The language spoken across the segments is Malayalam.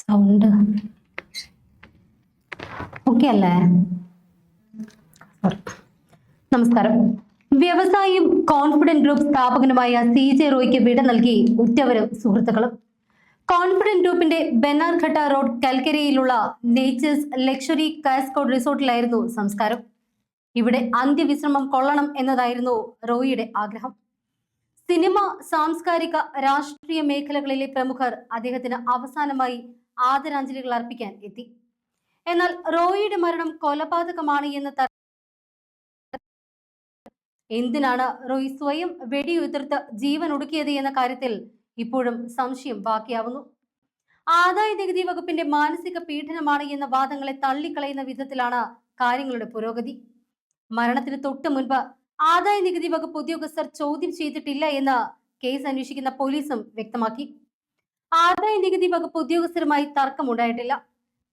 സൗണ്ട്. ഓക്കെ അല്ലേ? നമസ്കാരം. വ്യവസായിയും കോൺഫിഡന്റ് ഗ്രൂപ്പ് സ്ഥാപകനുമായ സി ജെ റോയ്ക്ക് വിട നൽകി ഉറ്റവരും സുഹൃത്തുക്കളും. കോൺഫിഡന്റ് ഗ്രൂപ്പിന്റെ ബെനാർഘട്ട റോഡ് കൽക്കരയിലുള്ള നേച്ചേഴ്സ് ലക്ഷറി കാസ്കോഡ് റിസോർട്ടിലായിരുന്നു സംസ്കാരം. ഇവിടെ അന്ത്യവിശ്രമം കൊള്ളണം എന്നതായിരുന്നു റോയിയുടെ ആഗ്രഹം. സിനിമ സാംസ്കാരിക രാഷ്ട്രീയ മേഖലകളിലെ പ്രമുഖർ അദ്ദേഹത്തിന് അവസാനമായി ആദരാഞ്ജലികൾ അർപ്പിക്കാൻ എത്തി. എന്നാൽ റോയിയുടെ മരണം കൊലപാതകമാണ് എന്ന് എന്തിനാണ് റോയ് സ്വയം വെടിയുതിർത്ത് ജീവൻ ഒടുക്കിയത് എന്ന കാര്യത്തിൽ ഇപ്പോഴും സംശയം ബാക്കിയാവുന്നു. ആദായ നികുതി വകുപ്പിന്റെ മാനസിക പീഡനമാണ് എന്ന വാദങ്ങളെ തള്ളിക്കളയുന്ന വിധത്തിലാണ് കാര്യങ്ങളുടെ പുരോഗതി. മരണത്തിന് തൊട്ട് മുൻപ് ആദായ നികുതി വകുപ്പ് ഉദ്യോഗസ്ഥർ ചോദ്യം ചെയ്തിട്ടില്ല എന്ന് കേസ് അന്വേഷിക്കുന്ന പോലീസും വ്യക്തമാക്കി. ആദായ നികുതി വകുപ്പ് ഉദ്യോഗസ്ഥരുമായി തർക്കമുണ്ടായിട്ടില്ല.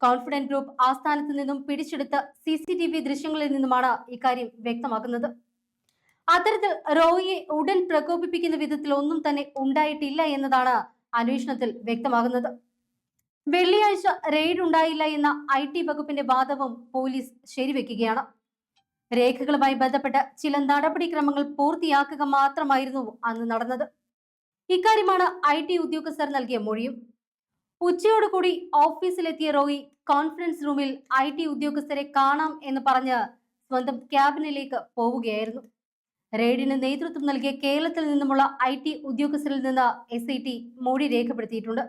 കോൺഫിഡന്റ് ഗ്രൂപ്പ് ആസ്ഥാനത്ത് നിന്നും പിടിച്ചെടുത്ത സി സി ടി വി ദൃശ്യങ്ങളിൽ നിന്നുമാണ് ഇക്കാര്യം വ്യക്തമാക്കുന്നത്. അത്തരത്തിൽ റോയിയെ ഉടൻ പ്രകോപിപ്പിക്കുന്ന വിധത്തിൽ ഒന്നും തന്നെ ഉണ്ടായിട്ടില്ല എന്നതാണ് അന്വേഷണത്തിൽ വ്യക്തമാകുന്നത്. വെള്ളിയാഴ്ച റെയ്ഡ് ഉണ്ടായില്ല എന്ന ഐ ടി വകുപ്പിന്റെ വാദവും പോലീസ് ശരിവെക്കുകയാണ്. രേഖകളുമായി ബന്ധപ്പെട്ട ചില നടപടിക്രമങ്ങൾ പൂർത്തിയാക്കുക മാത്രമായിരുന്നു അന്ന് നടന്നത്. ഇക്കാര്യമാണ് ഐ ടി ഉദ്യോഗസ്ഥർ നൽകിയ മൊഴിയും. ഉച്ചയോടുകൂടി ഓഫീസിലെത്തിയ റോയി കോൺഫറൻസ് റൂമിൽ ഐ ടി ഉദ്യോഗസ്ഥരെ കാണാം എന്ന് പറഞ്ഞ് സ്വന്തം ക്യാബിനിലേക്ക് പോവുകയായിരുന്നു. റെയ്ഡിന് നേതൃത്വം നൽകിയ കേരളത്തിൽ നിന്നുമുള്ള ഐ ടി ഉദ്യോഗസ്ഥരിൽ നിന്ന് എസ് ഐ ടി മൊഴി രേഖപ്പെടുത്തിയിട്ടുണ്ട്.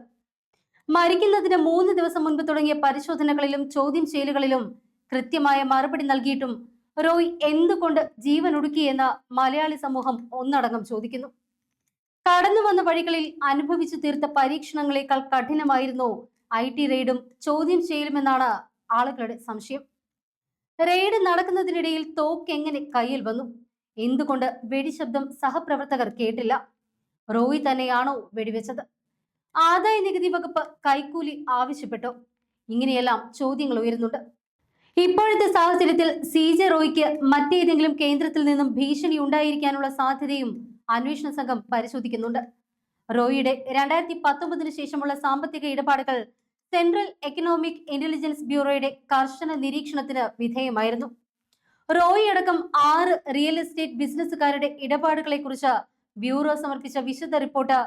മരിക്കുന്നതിന് മൂന്ന് ദിവസം മുൻപ് തുടങ്ങിയ പരിശോധനകളിലും ചോദ്യം ചെയ്യലുകളിലും കൃത്യമായ മറുപടി നൽകിയിട്ടും റോയ് എന്തുകൊണ്ട് ജീവൻ ഒടുക്കിയെന്ന് മലയാളി സമൂഹം ഒന്നടങ്കം ചോദിക്കുന്നു. കടന്നു വന്ന വഴികളിൽ അനുഭവിച്ചു തീർത്ത പരീക്ഷണങ്ങളെക്കാൾ കഠിനമായിരുന്നു ഐ ടി റെയ്ഡും ചോദ്യം ചെയ്യലുമെന്നാണ് ആളുകളുടെ സംശയം. റെയ്ഡ് നടക്കുന്നതിനിടയിൽ തോക്ക് എങ്ങനെ കയ്യിൽ വന്നു? എന്തുകൊണ്ട് വെടിശബ്ദം സഹപ്രവർത്തകർ കേട്ടില്ല? റോയി തന്നെയാണോ വെടിവെച്ചത്? ആദായ നികുതി വകുപ്പ് കൈക്കൂലി ആവശ്യപ്പെട്ടു. ഇങ്ങനെയെല്ലാം ചോദ്യങ്ങൾ ഉയരുന്നുണ്ട്. ഇപ്പോഴത്തെ സാഹചര്യത്തിൽ സി ജെ റോയ്ക്ക് മറ്റേതെങ്കിലും കേന്ദ്രത്തിൽ നിന്നും ഭീഷണി ഉണ്ടായിരിക്കാനുള്ള സാധ്യതയും അന്വേഷണ സംഘം പരിശോധിക്കുന്നുണ്ട്. റോയിയുടെ രണ്ടായിരത്തി പത്തൊമ്പതിനു ശേഷമുള്ള സാമ്പത്തിക ഇടപാടുകൾ സെൻട്രൽ എക്കണോമിക് ഇന്റലിജൻസ് ബ്യൂറോയുടെ കർശന നിരീക്ഷണത്തിന് വിധേയമായിരുന്നു. റോയി അടക്കം ആറ് റിയൽ എസ്റ്റേറ്റ് ബിസിനസ്സുകാരുടെ ഇടപാടുകളെ കുറിച്ച് ബ്യൂറോ സമർപ്പിച്ച വിശദ റിപ്പോർട്ട്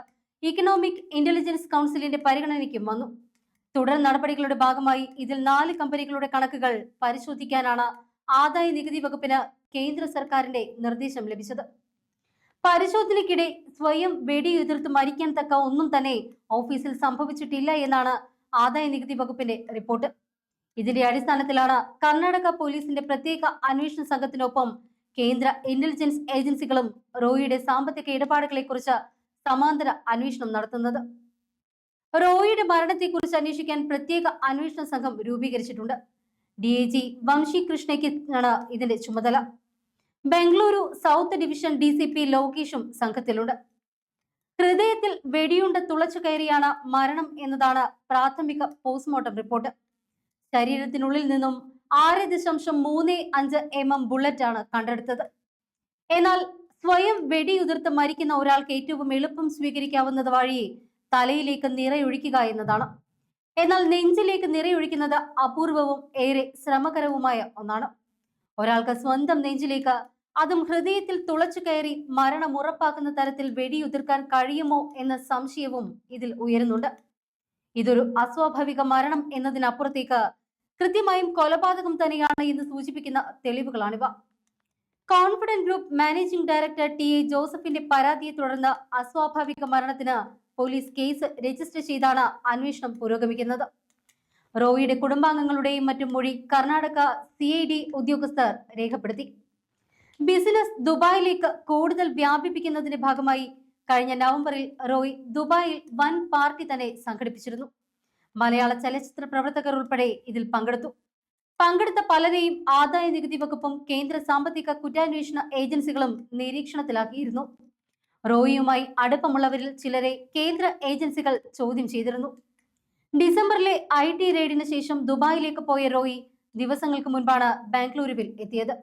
ഇക്കണോമിക് ഇന്റലിജൻസ് കൗൺസിലിന്റെ പരിഗണനയ്ക്കും വന്നു. തുടർ നടപടികളുടെ ഭാഗമായി ഇതിൽ നാല് കമ്പനികളുടെ കണക്കുകൾ പരിശോധിക്കാനാണ് ആദായ നികുതി വകുപ്പിന് കേന്ദ്ര സർക്കാരിന്റെ നിർദ്ദേശം ലഭിച്ചത്. പരിശോധനയ്ക്കിടെ സ്വയം വെടിയുതിർത്ത് മരിക്കാൻ തക്ക ഒന്നും തന്നെ ഓഫീസിൽ സംഭവിച്ചിട്ടില്ല എന്നാണ് ആദായ നികുതി വകുപ്പിന്റെ റിപ്പോർട്ട്. ഇതിന്റെ അടിസ്ഥാനത്തിലാണ് കർണാടക പോലീസിന്റെ പ്രത്യേക അന്വേഷണ സംഘത്തിനൊപ്പം കേന്ദ്ര ഇന്റലിജൻസ് ഏജൻസികളും റോയിയുടെ സാമ്പത്തിക ഇടപാടുകളെ കുറിച്ച് സമാന്തര അന്വേഷണം നടത്തുന്നത്. റോയിയുടെ മരണത്തെക്കുറിച്ച് അന്വേഷിക്കാൻ പ്രത്യേക അന്വേഷണ സംഘം രൂപീകരിച്ചിട്ടുണ്ട്. ഡി ഐ ജി വംശി കൃഷ്ണയ്ക്ക് ആണ് ഇതിന്റെ ചുമതല. Bengaluru south division D C P ലോകേഷും സംഘത്തിലുണ്ട്. ഹൃദയത്തിൽ വെടിയുണ്ട് തുളച്ചു കയറിയാണ് മരണം എന്നതാണ് പ്രാഥമിക പോസ്റ്റ്മോർട്ടം റിപ്പോർട്ട്. ശരീരത്തിനുള്ളിൽ നിന്നും ആറ് ദശാംശം മൂന്ന് അഞ്ച് എം എം ബുള്ളറ്റ് ആണ് കണ്ടെടുത്തത്. എന്നാൽ സ്വയം വെടിയുതിർത്ത് മരിക്കുന്ന ഒരാൾക്ക് ഏറ്റവും എളുപ്പം സ്വീകരിക്കാവുന്നത് വഴി തലയിലേക്ക് നിറയൊഴിക്കുക എന്നതാണ്. എന്നാൽ നെഞ്ചിലേക്ക് നിറയൊഴിക്കുന്നത് അപൂർവവും ഏറെ ശ്രമകരവുമായ ഒന്നാണ്. ഒരാൾക്ക് സ്വന്തം നെഞ്ചിലേക്ക് അതും ഹൃദയത്തിൽ തുളച്ചു കയറി മരണം ഉറപ്പാക്കുന്ന തരത്തിൽ വെടിയുതിർക്കാൻ കഴിയുമോ എന്ന സംശയവും ഇതിൽ ഉയരുന്നുണ്ട്. ഇതൊരു അസ്വാഭാവിക മരണം എന്നതിനപ്പുറത്തേക്ക് കൃത്യമായും കൊലപാതകം തന്നെയാണ് എന്ന് സൂചിപ്പിക്കുന്ന തെളിവുകളാണിവ. Confident group managing director T A ജോസഫിന്റെ പരാതിയെ തുടർന്ന് അസ്വാഭാവിക മരണത്തിന് പോലീസ് കേസ് രജിസ്റ്റർ ചെയ്താണ് അന്വേഷണം പുരോഗമിക്കുന്നത്. റോയിയുടെ കുടുംബാംഗങ്ങളുടെയും മറ്റും മൊഴി കർണാടക സി ഐ ഡി ഉദ്യോഗസ്ഥർ രേഖപ്പെടുത്തി. ബിസിനസ് ദുബായിലേക്ക് കൂടുതൽ വ്യാപിപ്പിക്കുന്നതിന്റെ ഭാഗമായി കഴിഞ്ഞ നവംബറിൽ റോയ് ദുബായിൽ വൻ പാർട്ടി തന്നെ സംഘടിപ്പിച്ചിരുന്നു. മലയാള ചലച്ചിത്ര പ്രവർത്തകർ ഉൾപ്പെടെ ഇതിൽ പങ്കെടുത്തു. പങ്കെടുത്ത പലരെയും ആദായ നികുതി വകുപ്പും കേന്ദ്ര സാമ്പത്തിക കുറ്റാന്വേഷണ ഏജൻസികളും നിരീക്ഷണത്തിലാക്കിയിരുന്നു. റോയിയുമായി അടുപ്പമുള്ളവരിൽ ചിലരെ കേന്ദ്ര ഏജൻസികൾ ചോദ്യം ചെയ്തിരുന്നു. ഡിസംബറിലെ ഐ ടി റെയ്ഡിന് ശേഷം ദുബായിലേക്ക് പോയ റോയി ദിവസങ്ങൾക്ക് മുൻപാണ് ബാംഗ്ലൂരുവിൽ എത്തിയത്.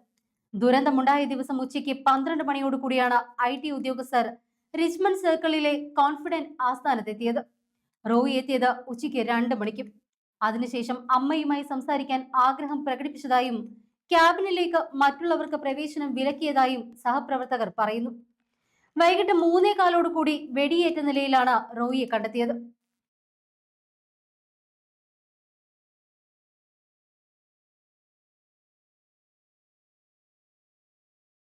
ദുരന്തമുണ്ടായ ദിവസം ഉച്ചയ്ക്ക് പന്ത്രണ്ട് മണിയോട് കൂടിയാണ് ഐ ടി ഉദ്യോഗസ്ഥർ റിച്ച്മണ്ട് സർക്കിളിലെ കോൺഫിഡന്റ് ആസ്ഥാനത്തെത്തിയത്. റോയി എത്തിയത് ഉച്ചയ്ക്ക് രണ്ട് മണിക്കും. അതിനുശേഷം അമ്മയുമായി സംസാരിക്കാൻ ആഗ്രഹം പ്രകടിപ്പിച്ചതായും ക്യാബിനിലേക്ക് മറ്റുള്ളവർക്ക് പ്രവേശനം വിലക്കിയതായും സഹപ്രവർത്തകർ പറയുന്നു. വൈകിട്ട് മൂന്നേ കാലോട് കൂടി വെടിയേറ്റ നിലയിലാണ് റോയിയെ കണ്ടെത്തിയത്.